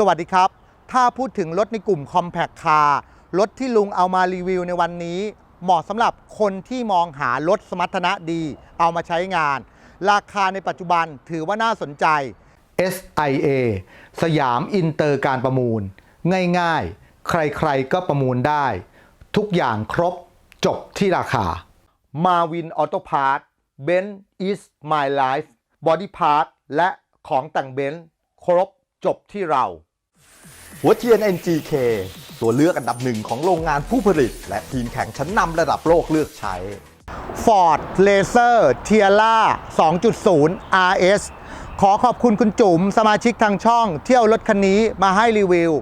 สวัสดีครับ ถ้าพูดถึงรถในกลุ่ม Compact Car รถที่ลุงเอามารีวิวในวันนี้ เหมาะสำหรับคนที่มองหารถสมรรถนะดี เอามาใช้งาน ราคาในปัจจุบันถือว่าน่าสนใจ SIA สยามอินเตอร์การประมูล ง่ายๆ ใครๆก็ประมูลได้ ทุกอย่างครบจบที่ราคามาวินออโตพาร์ทเบน is my life body part และของแต่งเบนซ์ครบจบที่เรา หัวเทียน NGK ตัวเลือกอันดับหนึ่งของโรงงานผู้ผลิต และทีมแข่งชั้นนำระดับโลกเลือกใช้ Ford Laser Tiara 2.0 RS ขอขอบคุณคุณจุ๋มสมาชิกทางช่อง เที่ยวรถคันนี้มาให้รีวิว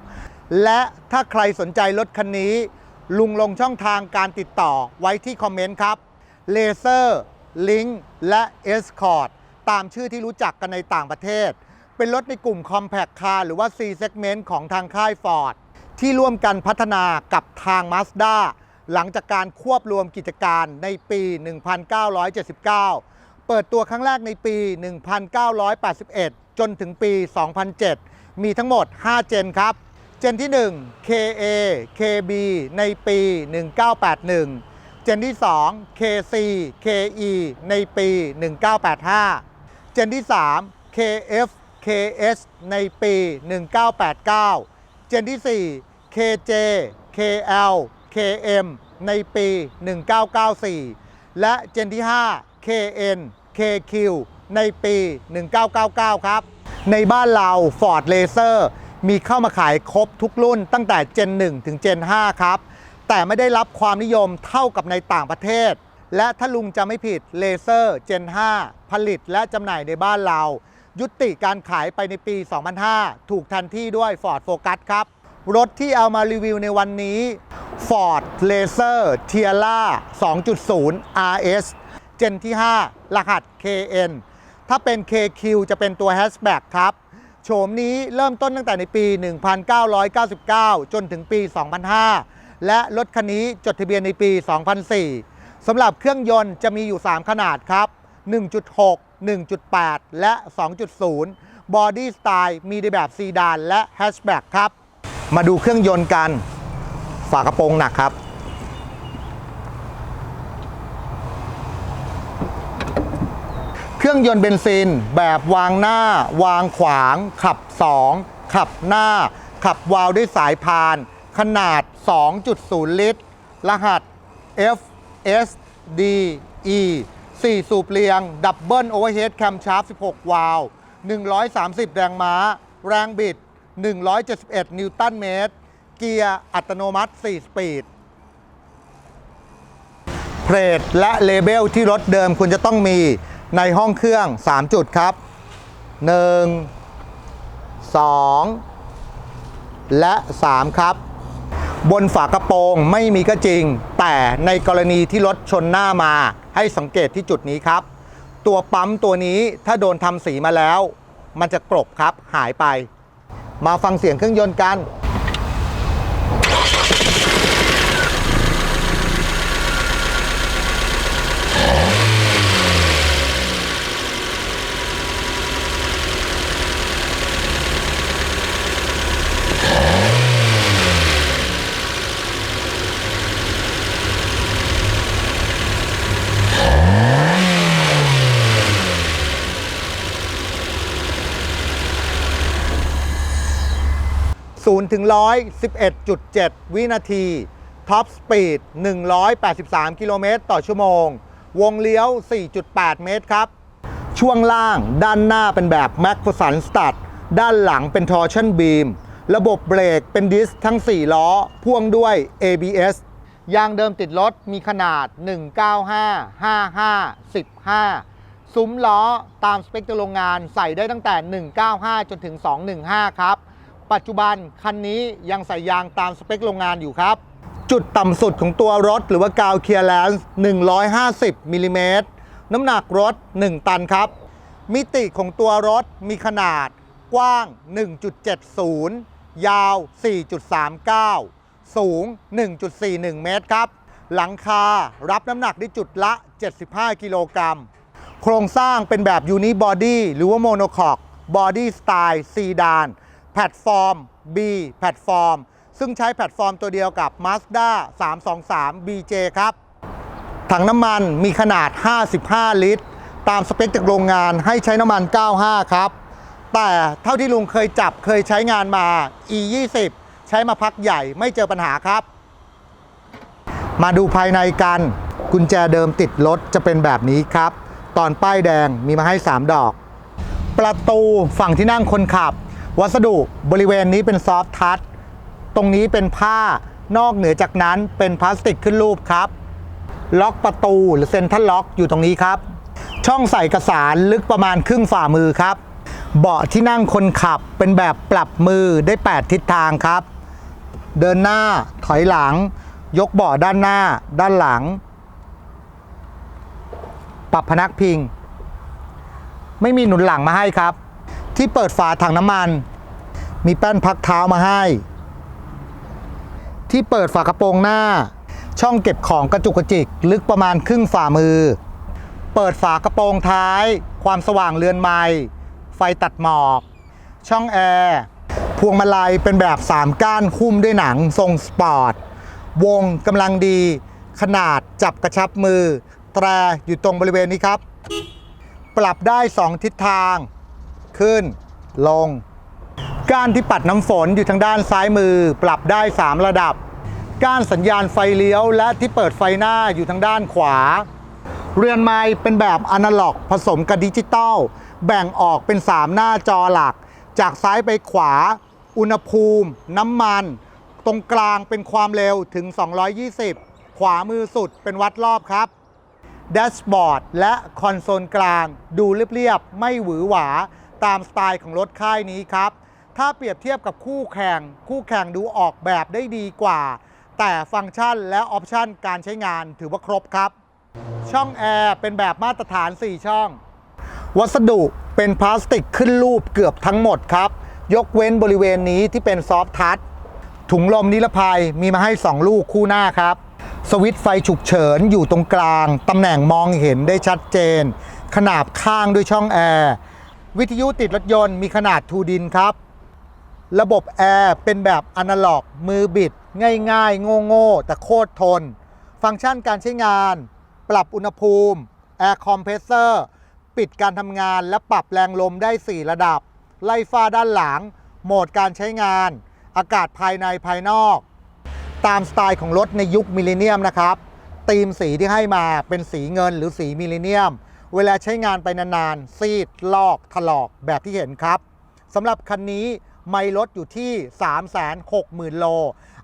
และถ้าใครสนใจรถคันนี้ ลุงลงช่องทางการติดต่อไว้ที่คอมเมนต์ครับ Laser Link และ Escort ตามชื่อที่รู้จักกันในต่างประเทศ เป็นรถในกลุ่ม Compact Car หรือว่า C Segment ของทางค่าย Ford ที่ร่วมกันพัฒนากับทาง Mazda หลังจากการควบรวมกิจการในปี 1979 เปิดตัวครั้งแรกในปี 1981 จนถึงปี 2007 มีทั้งหมด 5 เจนครับ เจนที่ 1 KA KB ในปี 1981 เจนที่ 2 KC KE ในปี 1985 เจนที่ 3 KF KS ในปี 1989 เจนที่ 4 KJ KL KM ในปี 1994 และเจนที่ 5 KN KQ ในปี 1999 ครับ ในบ้านเรา Ford Laser มีเข้ามาขายครบทุกรุ่นตั้งแต่เจน 1 ถึงเจน 5 ครับ แต่ไม่ได้รับความนิยมเท่ากับในต่างประเทศ และถ้าลุงจะไม่ผิดเลเซอร์เจน 5 ผลิตและจำหน่ายในบ้านเรา ยุติการขายไปในปี 2005 ถูกแทันที่ด้วย Ford Focus ครับ รถที่เอามารีวิวในวันนี้ Ford Laser Tiara 2.0 RS เจนที่ 5 รหัส KN ถ้าเป็น KQ จะเป็นตัว Hatchback ครับ โฉมนี้เริ่มต้นตั้งแต่ในปี 1999 จนถึงปี 2005 และรถคันนี้จดทะเบียนในปี 2004สำหรับเครื่องยนต์จะมีอยู่ 3 ขนาดครับ 1.6 1.8 และ 2.0 บอดี้สไตล์มีในแบบซีดานและแฮชแบ็กครับ มาดูเครื่องยนต์กัน ฝากระโปรงหนักครับ เครื่องยนต์เบนซินแบบวางหน้า วางขวาง ขับ 2 ขับหน้า ขับวาล์วด้วยสายพาน ขนาด 2.0 ลิตร รหัส F S D E 4 สูบเรียง ดับเบิลโอเวอร์เฮดแคมชาร์ป16 วาล์ว130 แรงม้า แรงบิด 171 นิวตันเมตร เกียร์อัตโนมัติ 4 สปีดเพลทและเลเบลที่รถเดิมคุณจะต้องมีในห้องเครื่อง 3 จุดครับ 1 2 และ 3 ครับ บนฝากระโปรงไม่มีก็จริง แต่ในกรณีที่รถชนหน้ามา ให้สังเกตที่จุดนี้ครับ ตัวปั๊มตัวนี้ถ้าโดนทำสีมาแล้ว มันจะกรบครับหายไป มาฟังเสียงเครื่องยนต์กัน 0ถึง111.7 วินาทีท็อปสปีด183 กิโลเมตรต่อชั่วโมง วงเลี้ยว 4.8 เมตรครับ ช่วงล่างด้านหน้าเป็นแบบ m a c p h e r s o n Stud ด้านหลังเป็น Torsion Beam ระบบเบรกเป็นดิสทั้ง 4 ล้อ พ่วงด้วย ABS ยางเดิมติดรถมีขนาด 195 55 15 ซุ้มล้อตามสเปคตัวโรงงานใส่ได้ตั้งแต่ 195 จนถึง 215 ครับ ปัจจุบันคันนี้ยังใส่ยางตามสเปคโรงงานอยู่ครับ จุดต่ำสุดของตัวรถหรือว่ากาวเคลียร์แลนซ์150มิลลิเมตรน้ำหนักรถ 1 ตันครับ มิติของตัวรถมีขนาดกว้าง 1.70 ยาว 4.39 สูง 1.41 เมตรครับ หลังคารับน้ำหนักได้จุดละ 75 กิโลกรัม โครงสร้างเป็นแบบยูนิบอดี้หรือว่าโมโนคอกบอดี้สไตล์ซีดาน แพลตฟอร์ม B แพลตฟอร์ม ซึ่งใช้แพลตฟอร์มตัวเดียวกับ Mazda 323 BJ ครับ ถังน้ำมันมีขนาด 55 ลิตร ตามสเปคจากโรงงานให้ใช้น้ำมัน 95 ครับ แต่เท่าที่ลุงเคยจับเคยใช้งานมา E 20 ใช้มาพักใหญ่ไม่เจอปัญหาครับ มาดูภายในกัน กุญแจเดิมติดรถจะเป็นแบบนี้ครับ ตอนป้ายแดงมีมาให้ 3 ดอก ประตูฝั่งที่นั่งคนขับ วัสดุบริเวณนี้เป็นซอฟทัชตรงนี้เป็นผ้านอกเหนือจากนั้นเป็นพลาสติกขึ้นรูปครับ ล็อกประตูหรือเซ็นทรัลล็อกอยู่ตรงนี้ครับ ช่องใส่เอกสารลึกประมาณครึ่งฝ่ามือครับ เบาะที่นั่งคนขับเป็นแบบปรับมือได้ 8 ทิศทางครับ เดินหน้าถอยหลัง ยกเบาะด้านหน้า ด้านหลัง ปรับพนักพิง ไม่มีหนุนหลังมาให้ครับ ที่เปิดฝาถังน้ำมัน มีแป้นพักเท้ามาให้ ที่เปิดฝากระโปรงหน้า ช่องเก็บของกระจุกกระจิกลึกประมาณครึ่งฝ่ามือ เปิดฝากระโปรงท้าย ความสว่างเรือนไม้ไฟตัดหมอก ช่องแอร์พวงมาลัยเป็นแบบ 3 ก้านหุ้มด้วยหนังทรงสปอร์ต วงกำลังดี ขนาดจับกระชับมือ แตรอยู่ตรงบริเวณนี้ครับ ปรับได้ 2 ทิศทาง ขึ้น ลง ก้านที่ปัดน้ำฝนอยู่ทางด้านซ้ายมือ ปรับได้ 3 ระดับ ก้านสัญญาณไฟเลี้ยว และที่เปิดไฟหน้าอยู่ทางด้านขวา เรือนไม้เป็นแบบอนาล็อก ผสมกับดิจิตอลแบ่งออกเป็น 3 หน้าจอหลัก จากซ้ายไปขวา อุณหภูมิ น้ำมัน ตรงกลางเป็นความเร็วถึง 220 ขวามือสุดเป็นวัดรอบครับแดชบอร์ดและคอนโซลกลาง ดูเรียบ ๆ ไม่หวือหวา ตามสไตล์ของรถค่ายนี้ครับ ถ้าเปรียบเทียบกับคู่แข่ง คู่แข่งดูออกแบบได้ดีกว่า แต่ฟังก์ชันและออปชันการใช้งานถือว่าครบครับ ช่องแอร์เป็นแบบมาตรฐาน 4 ช่อง วัสดุเป็นพลาสติกขึ้นรูปเกือบทั้งหมดครับ ยกเว้นบริเวณนี้ที่เป็นซอฟทัชถุงลมนิรภัยมีมาให้ 2 ลูกคู่หน้าครับ สวิตช์ไฟฉุกเฉินอยู่ตรงกลาง ตำแหน่งมองเห็นได้ชัดเจน ขนาบข้างด้วยช่องแอร์ วิทยุติดรถยนต์มีขนาดทูดินครับ ระบบแอร์เป็นแบบอนาล็อก มือบิด ง่ายๆ โง่ๆ แต่โคตรทน ฟังก์ชันการใช้งาน ปรับอุณหภูมิ แอร์คอมเพรสเซอร์ ปิดการทำงานและปรับแรงลมได้ 4 ระดับ ไล่ฟ้าด้านหลัง โหมดการใช้งาน อากาศภายในภายนอก ตามสไตล์ของรถในยุคมิลเลนเนียมนะครับธีมสีที่ให้มาเป็นสีเงินหรือสีมิลเลนเนียม เวลาใช้งานไปนานๆ ซีด ลอก ถลอกแบบที่เห็นครับสำหรับคันนี้ไม่ลดอยู่ที่ 360,000 โล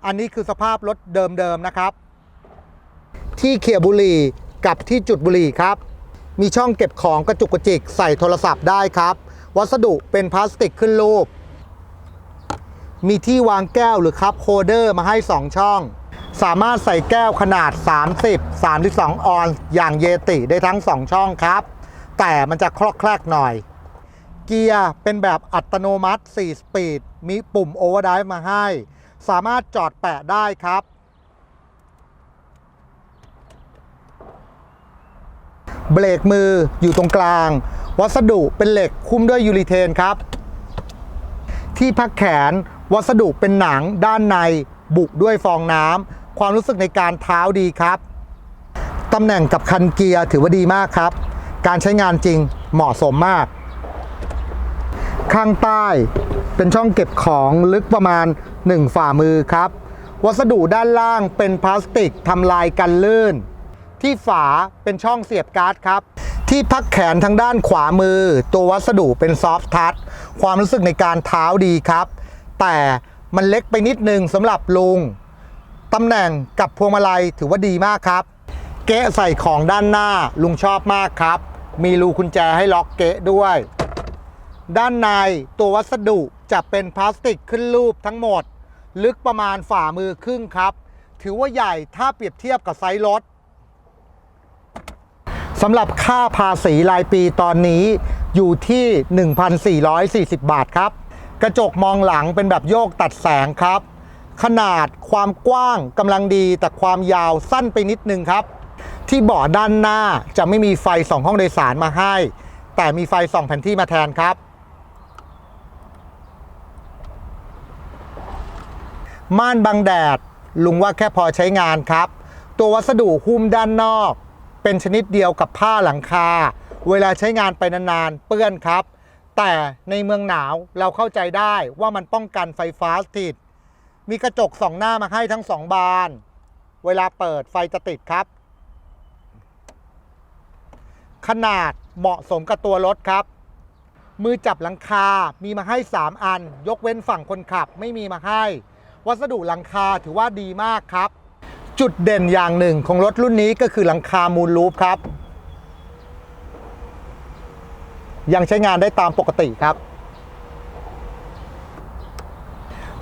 อันนี้คือสภาพรถเดิมๆนะครับ ที่เขียบุรีกับที่จุดบุรีครับ มีช่องเก็บของกระจุกกระจิกใส่โทรศัพท์ได้ครับ วัสดุเป็นพลาสติกขึ้นรูป มีที่วางแก้วหรือคัพโฮเดอร์มาให้ 2 ช่อง สามารถใส่แก้วขนาด 30 32 ออนซ์อย่างเยติได้ทั้ง 2 ช่องครับ แต่มันจะคลอกแคลกหน่อย เกียร์เป็นแบบอัตโนมัติ 4 สปีด มีปุ่มโอเวอร์ไดฟ์มาให้ สามารถจอดแปะได้ครับ เบรกมืออยู่ตรงกลาง วัสดุเป็นเหล็กคุ้มด้วยยูริเทนครับ ที่พักแขนวัสดุเป็นหนังด้านในบุด้วยฟองน้ำ ความรู้สึกในการเท้าดีครับตำแหน่งกับคันเกียร์ถือว่าดีมากครับ การใช้งานจริงเหมาะสมมาก ข้างใต้เป็นช่องเก็บของลึกประมาณ 1 ฝ่ามือครับ วัสดุด้านล่างเป็นพลาสติกทำลายกันลื่น ที่ฝาเป็นช่องเสียบการ์ดครับ ที่พักแขนทางด้านขวามือ ตัววัสดุเป็นซอฟท์ทัชความรู้สึกในการเท้าดีครับ แต่มันเล็กไปนิดนึงสำหรับลุง ตำแหน่งกับพวงมาลัยถือว่าดีมากครับ เกะใส่ของด้านหน้าลุงชอบมากครับ มีรูกุญแจให้ล็อกเกะด้วย ด้านในตัววัสดุจะเป็นพลาสติกขึ้นรูปทั้งหมด ลึกประมาณฝ่ามือครึ่งครับ ถือว่าใหญ่ถ้าเปรียบเทียบกับไซส์รถสำหรับค่าภาษีรายปีตอนนี้อยู่ที่ 1,440 บาทครับ กระจกมองหลังเป็นแบบโยกตัดแสงครับ ขนาดความกว้างกำลังดีแต่ความยาวสั้นไปนิดนึงครับ ที่เบาะด้านหน้าจะไม่มีไฟส่องห้องโดยสารมาให้ แต่มีไฟส่องแผนที่มาแทนครับ ม่านบังแดดลุงว่าแค่พอใช้งานครับ ตัววัสดุหุ้มด้านนอก เป็นชนิดเดียวกับผ้าหลังคา เวลาใช้งานไปนานๆเปื้อนครับ แต่ในเมืองหนาวเราเข้าใจได้ว่ามันป้องกันไฟฟ้าสถิต มีกระจกสองหน้ามาให้ทั้งสองบาน เวลาเปิดไฟจะติดครับ ขนาดเหมาะสมกับตัวรถครับ มือจับหลังคา มีมาให้ 3 อัน ยกเว้นฝั่งคนขับไม่มีมาให้ วัสดุหลังคาถือว่าดีมากครับ จุดเด่นอย่างหนึ่งของรถรุ่นนี้ก็คือหลังคามูลรูฟครับ ยังใช้งานได้ตามปกติครับ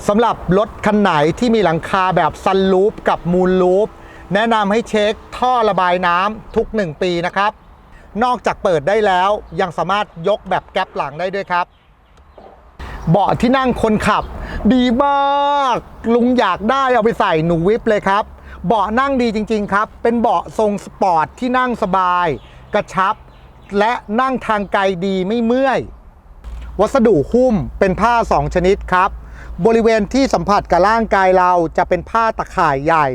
สำหรับรถคันไหนที่มีหลังคาแบบซันรูฟกับมูลรูฟแนะนำให้เช็คท่อระบายน้ำทุก 1 ปีนะครับ นอกจากเปิดได้แล้วยังสามารถยกแบบแก๊ปหลังได้ด้วยครับ เบาะที่นั่งคนขับ ดีมาก ลุงอยากได้เอาไปใส่หนูวิปเลยครับ เบาะนั่งดีจริง ๆ ครับ เป็นเบาะทรงสปอร์ตที่นั่งสบาย กระชับ และนั่งทางไกลดีไม่เมื่อย วัสดุหุ้มเป็นผ้า 2 ชนิดครับ บริเวณที่สัมผัสกับร่างกายเราจะเป็นผ้าตะข่ายใหญ่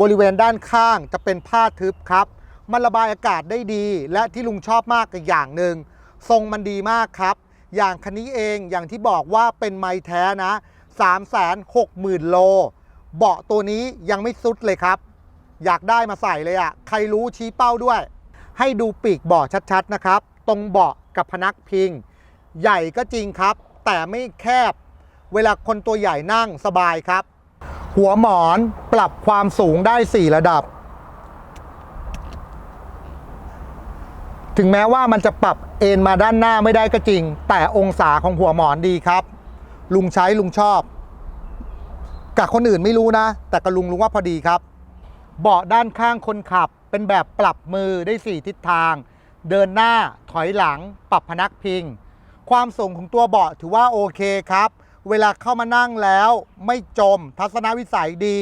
บริเวณด้านข้างจะเป็นผ้าทึบครับ มันระบายอากาศได้ดี และที่ลุงชอบมากอีกอย่างหนึ่งทรงมันดีมากครับ อย่างคันนี้เองอย่างที่บอกว่าเป็นไม้แท้นะ 3 6 0 0 0 0 โล เบาะตัวนี้ยังไม่สุดเลยครับ อยากได้มาใส่เลยอะ่ะ ใครรู้ชี้เป้าด้วย ให้ดูปีกเบาะชัดๆนะครับ ตรงเบาะกับพนักพิง ใหญ่ก็จริงครับ แต่ไม่แคบ เวลาคนตัวใหญ่นั่งสบายครับ หัวหมอนปรับความสูงได้ 4 ระดับ ถึงแม้ว่ามันจะปรับเอ็นมาด้านหน้าไม่ได้ก็จริง แต่องศาของหัวหมอนดีครับ ลุงใช้ลุงชอบ กับคนอื่นไม่รู้นะ แต่กับลุงลุงว่าพอดีครับ เบาะด้านข้างคนขับเป็นแบบปรับมือได้ 4 ทิศทาง เดินหน้าถอยหลัง ปรับพนักพิง ความสูงของตัวเบาะถือว่าโอเคครับ เวลาเข้ามานั่งแล้วไม่จมทัศนวิสัยดี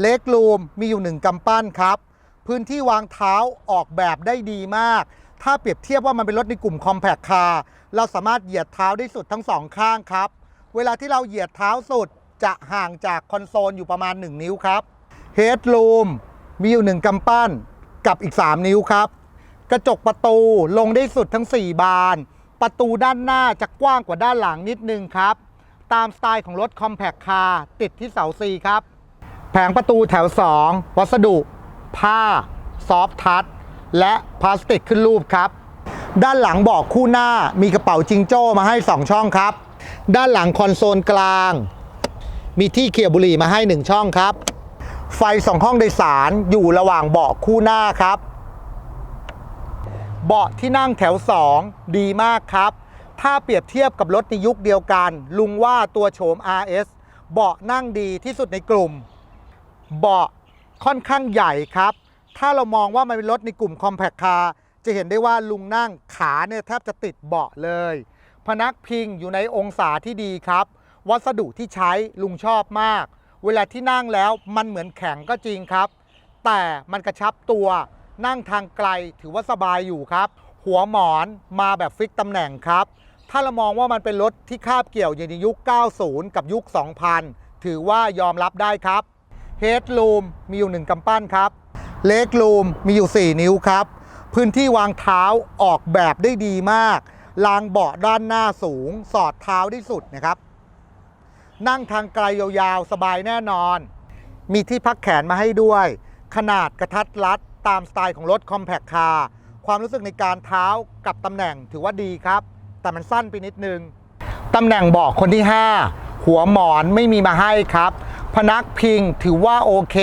เล็กรูมมีอยู่หนึ่งกำปั้นครับ พื้นที่วางเท้าออกแบบได้ดีมาก ถ้าเปรียบเทียบว่ามันเป็นรถในกลุ่มคอมแพคคาร์เราสามารถเหยียดเท้าได้สุดทั้งสองข้างครับ เวลาที่เราเหยียดเท้าสุดจะห่างจากคอนโซลอยู่ประมาณ 1 นิ้วครับเฮดรูมมีอยู่1กำปั้นกับอีก 3 นิ้วครับ กระจกประตูลงได้สุดทั้ง 4 บาน ประตูด้านหน้าจะกว้างกว่าด้านหลังนิดนึงครับ ตามสไตล์ของรถคอมแพคคาร์ติดที่เสาซีครับ แผงประตูแถว 2 วัสดุ ผ้า ซอฟทัชและพลาสติกขึ้นรูปครับ ด้านหลังเบอกคู่หน้ามีกระเป๋าจิงโจ้มาให้ 2 ช่องครับ ด้านหลังคอนโซลกลาง มีที่เขี่ยบุหรี่มาให้ 1 ช่องครับ ไฟสองห้องโดยสารอยู่ระหว่างเบาะคู่หน้าครับ เบาะที่นั่งแถว 2 ดีมากครับ ถ้าเปรียบเทียบกับรถในยุคเดียวกัน ลุงว่าตัวโฉม RS เบาะนั่งดีที่สุดในกลุ่ม เบาะค่อนข้างใหญ่ครับ ถ้าเรามองว่ามันเป็นรถในกลุ่ม Compact Car จะเห็นได้ว่าลุงนั่งขาเนี่ยแทบจะติดเบาะเลย พนักพิงอยู่ในองศาที่ดีครับ วัสดุที่ใช้ลุงชอบมาก เวลาที่นั่งแล้วมันเหมือนแข็งก็จริงครับ แต่มันกระชับตัวนั่งทางไกลถือว่าสบายอยู่ครับ หัวหมอนมาแบบฟิกตำแหน่งครับ ถ้าเรามองว่ามันเป็นรถที่คาบเกี่ยวอยู่ในยุค 90 กับยุค 2000 ถือว่ายอมรับได้ครับเฮดลูมมีอยู่ 1กำปั้นครับเล็กลูมมีอยู่ 4 นิ้วครับ พื้นที่วางเท้าออกแบบได้ดีมากรางเบาะด้านหน้าสูง สอดเท้าได้สุดนะครับ นั่งทางไกลยาวๆ สบายแน่นอน มีที่พักแขนมาให้ด้วย ขนาดกระทัดรัดตามสไตล์ของรถ Compact Car ความรู้สึกในการเท้ากับตำแหน่งถือว่าดีครับ แต่มันสั้นไปนิดนึงตำแหน่งเบาะคนที่ 5 หัวหมอนไม่มีมาให้ครับ พนักพิงถือว่าโอเค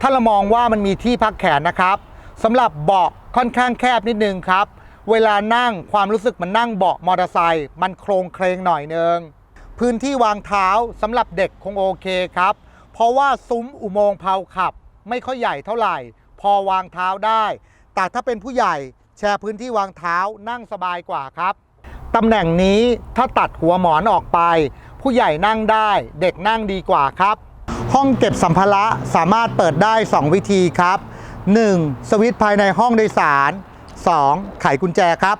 ถ้าเรามองว่ามันมีที่พักแขนนะครับสำหรับเบาะค่อนข้างแคบนิดนึงครับ เวลานั่งความรู้สึกมันนั่งเบาะมอเตอร์ไซค์มันโครงเคลงหน่อยนึงพื้นที่วางเท้าสำหรับเด็กคงโอเคครับ เพราะว่าซุ้มอุโมงค์เพาขับ ไม่ค่อยใหญ่เท่าไหร่ พอวางเท้าได้ แต่ถ้าเป็นผู้ใหญ่แชร์พื้นที่วางเท้านั่งสบายกว่าครับ ตำแหน่งนี้ถ้าตัดหัวหมอนออกไป ผู้ใหญ่นั่งได้เด็กนั่งดีกว่าครับ ห้องเก็บสัมภาระสามารถเปิดได้ 2 วิธีครับ 1. สวิตช์ภายในห้องโดยสาร 2. ไขกุญแจครับ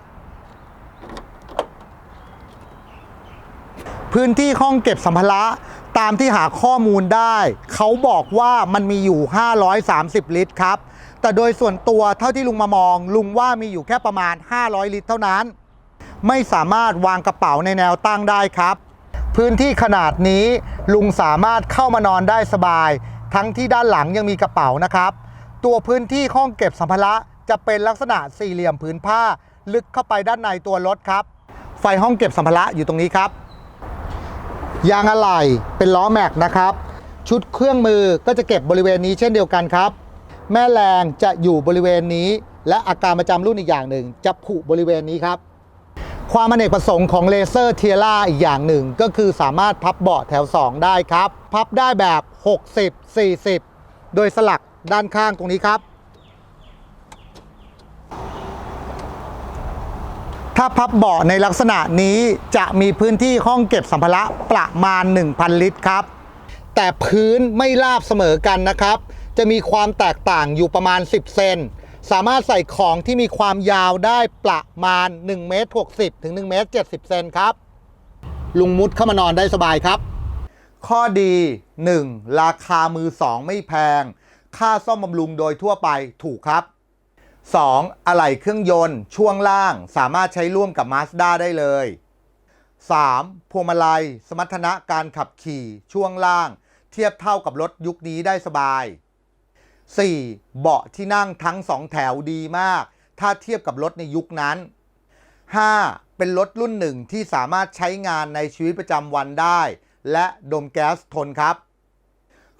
พื้นที่ห้องเก็บสัมภาระตามที่หาข้อมูลได้ เขาบอกว่ามันมีอยู่ 530 ลิตรครับ แต่โดยส่วนตัวเท่าที่ลุงมามอง ลุงว่ามีอยู่แค่ประมาณ 500 ลิตรเท่านั้น ไม่สามารถวางกระเป๋าในแนวตั้งได้ครับ พื้นที่ขนาดนี้ลุงสามารถเข้ามานอนได้สบาย ทั้งที่ด้านหลังยังมีกระเป๋านะครับ ตัวพื้นที่ห้องเก็บสัมภาระจะเป็นลักษณะสี่เหลี่ยมผืนผ้า ลึกเข้าไปด้านในตัวรถครับ ไฟห้องเก็บสัมภาระอยู่ตรงนี้ครับ ยางอะไหล่เป็นล้อแม็กนะครับ ชุดเครื่องมือก็จะเก็บบริเวณนี้เช่นเดียวกันครับ แม่แรงจะอยู่บริเวณนี้ และอาการประจำรุ่นอีกอย่างหนึ่ง จะผุบริเวณนี้ครับ ความอเนกประสงค์ของเลเซอร์เทียร่าอีกอย่างหนึ่ง ก็คือสามารถพับเบาะแถว 2 ได้ครับ พับได้แบบ 60 40 โดยสลักด้านข้างตรงนี้ครับ ถ้าพับเบาะในลักษณะนี้จะมีพื้นที่ห้องเก็บสัมภาระประมาณ 1,000 ลิตรครับ แต่พื้นไม่ราบเสมอกันนะครับ จะมีความแตกต่างอยู่ประมาณ 10 เซน สามารถใส่ของที่มีความยาวได้ประมาณ1เมตร60 ถึง1เมตร70 เซนครับ ลุงมุดเข้ามานอนได้สบายครับ ข้อดี 1. ราคามือ 2 ไม่แพง ค่าซ่อมบำรุงโดยทั่วไปถูกครับ 2. อะไหล่เครื่องยนต์ ช่วงล่างสามารถใช้ร่วมกับ Mazda ได้เลย 3. พวงมาลัย สมรรถนะการขับขี่ช่วงล่าง เทียบเท่ากับรถยุคนี้ได้สบาย 4. เบาะที่นั่งทั้ง 2 แถวดีมาก ถ้าเทียบกับรถในยุคนั้น 5. เป็นรถรุ่นหนึ่งที่สามารถใช้งานในชีวิตประจำวันได้ และดมแก๊สทนครับ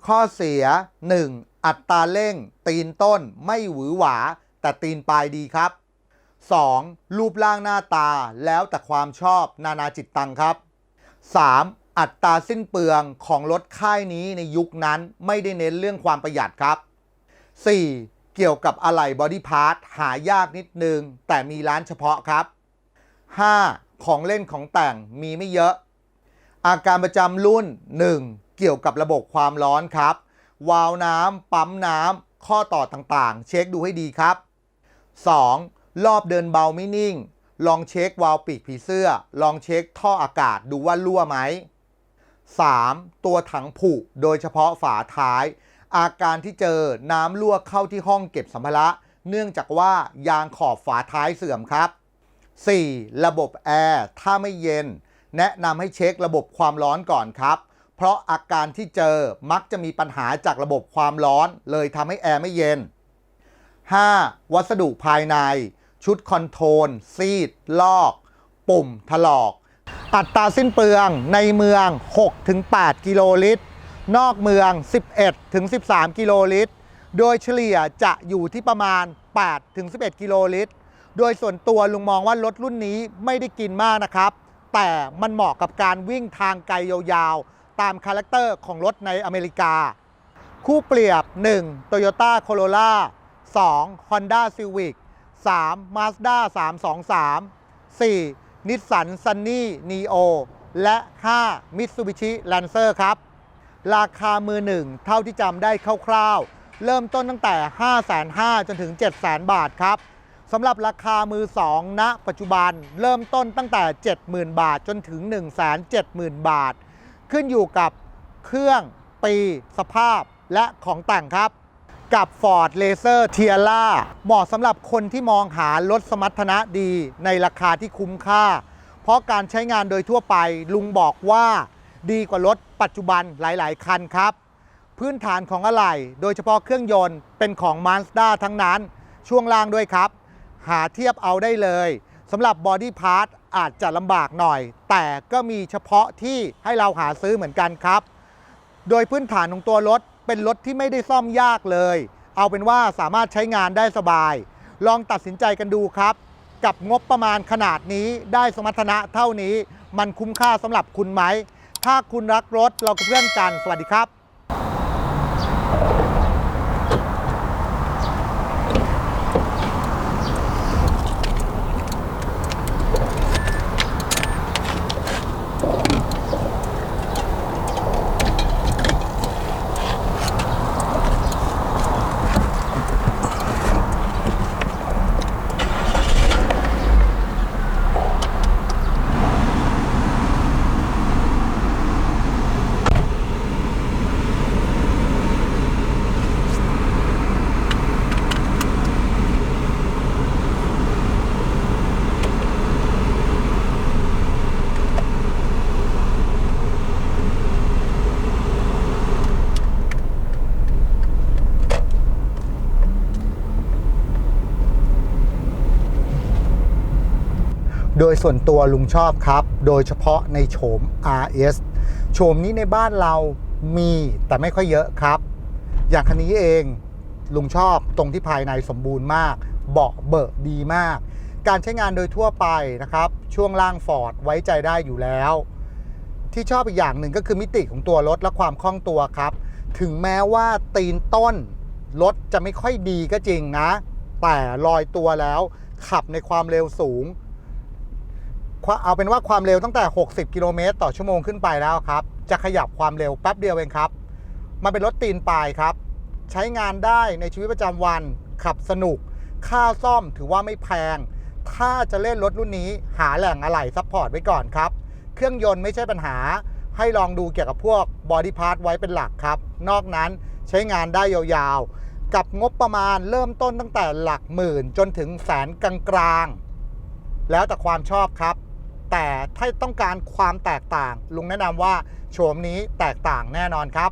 ข้อเสีย 1. อัตราเร่ง ตีนต้นไม่หวือหวา แต่ตีนปลายดีครับ 2. รูปร่างหน้าตาแล้วแต่ความชอบนานาจิตตังครับ 3. อัตราสิ้นเปลืองของรถค่ายนี้ในยุคนั้นไม่ได้เน้นเรื่องความประหยัดครับ 4. เกี่ยวกับอะไหล่บอดี้พาร์ทหายากนิดนึง แต่มีร้านเฉพาะครับ 5. ของเล่นของแต่งมีไม่เยอะ อาการประจำรุ่น 1. เกี่ยวกับระบบความร้อนครับ วาล์วน้ำปั๊มน้ำข้อต่อต่างๆ เช็คดูให้ดีครับ 2. รอบเดินเบาไม่นิ่ง ลองเช็ควาล์วปีกผีเสื้อ ลองเช็คท่ออากาศดูว่ารั่วไหม 3. ตัวถังผุโดยเฉพาะฝาท้าย อาการที่เจอน้ำรั่วเข้าที่ห้องเก็บสัมภาระ เนื่องจากว่ายางขอบฝาท้ายเสื่อมครับ 4. ระบบแอร์ถ้าไม่เย็น แนะนำให้เช็คระบบความร้อนก่อนครับ เพราะอาการที่เจอมักจะมีปัญหาจากระบบความร้อน เลยทำให้แอร์ไม่เย็น 5. วัสดุภายใน ชุดคอนโทรลซีด ลอก ปุ่มถลอก อัตราสิ้นเปลืองในเมือง 6-8 กิโลลิตร นอกเมือง 11-13 กิโลลิตร โดยเฉลี่ยจะอยู่ที่ประมาณ8-11 กิโลลิตร โดยส่วนตัวลุงมองว่ารถรุ่นนี้ไม่ได้กินมากนะครับ แต่มันเหมาะกับการวิ่งทางไกลยาวๆ ตามคาแรคเตอร์ของรถในอเมริกา คู่เปรียบ 1. Toyota Corolla 2. Honda Civic 3. Mazda 323 4. Nissan Sunny Neo และ 5. Mitsubishi Lancer ครับ ราคามือหนึ่งเท่าที่จำได้คร่าวๆ เริ่มต้นตั้งแต่ 5 5 0 0 0จนถึง 7 0 0 0 0 บาทครับสำหรับราคามือ2ณปัจจุบันเริ่มต้นตั้งแต่ 70,000 บาทจนถึง 170,000 บาท ขึ้นอยู่กับเครื่องปีสภาพและของแต่งครับกับ Ford Racer Tiara เหมาะสำหรับคนที่มองหารถสมรรถนะดีในราคาที่คุ้มค่า เพราะการใช้งานโดยทั่วไปลุงบอกว่าดีกว่ารถ ปัจจุบันหลายๆ คันครับ พื้นฐานของอะไหล่โดยเฉพาะเครื่องยนต์เป็นของ Mazda ทั้งนั้นช่วงล่างด้วยครับ หาเทียบเอาได้เลยสำหรับบอดี้พาร์ทอาจจะลำบากหน่อย แต่ก็มีเฉพาะที่ให้เราหาซื้อเหมือนกันครับ โดยพื้นฐานของตัวรถเป็นรถที่ไม่ได้ซ่อมยากเลย เอาเป็นว่าสามารถใช้งานได้สบาย ลองตัดสินใจกันดูครับ กับงบประมาณขนาดนี้ได้สมรรถนะเท่านี้ มันคุ้มค่าสำหรับคุณไหม ถ้าคุณรักรถเราก็เพื่อนกัน สวัสดีครับ ยส่วนตัวลุงชอบครับ โดยเฉพาะในโฉม RS โฉมนี้ในบ้านเรามีแต่ไม่ค่อยเยอะครับ อย่างคันนี้เองลุงชอบตรงที่ภายในสมบูรณ์มาก เบาะเบิกดีมาก การใช้งานโดยทั่วไปนะครับ ช่วงล่างฟอร์ดไว้ใจได้อยู่แล้ว ที่ชอบอีกอย่างหนึ่งก็คือมิติของตัวรถและความคล่องตัวครับ ถึงแม้ว่าตีนต้นรถจะไม่ค่อยดีก็จริงนะ แต่ลอยตัวแล้วขับในความเร็วสูง เอาเป็นว่าความเร็วตั้งแต่ 60 กิโลเมตรต่อชั่วโมงขึ้นไปแล้วครับ จะขยับความเร็วแป๊บเดียวเองครับ มันเป็นรถตีนปลายครับ ใช้งานได้ในชีวิตประจำวัน ขับสนุก ค่าซ่อมถือว่าไม่แพง ถ้าจะเล่นรถรุ่นนี้หาแหล่งอะไหล่ซัพพอร์ตไว้ก่อนครับ เครื่องยนต์ไม่ใช่ปัญหา ให้ลองดูเกี่ยวกับพวกบอดี้พาร์ทไว้เป็นหลักครับ นอกนั้นใช้งานได้ยาวๆ กับงบประมาณเริ่มต้นตั้งแต่หลักหมื่นจนถึงแสนกลางๆ แล้วแต่ความชอบครับ แต่ถ้าต้องการความแตกต่าง ลุงแนะนำว่าโฉมนี้แตกต่างแน่นอนครับ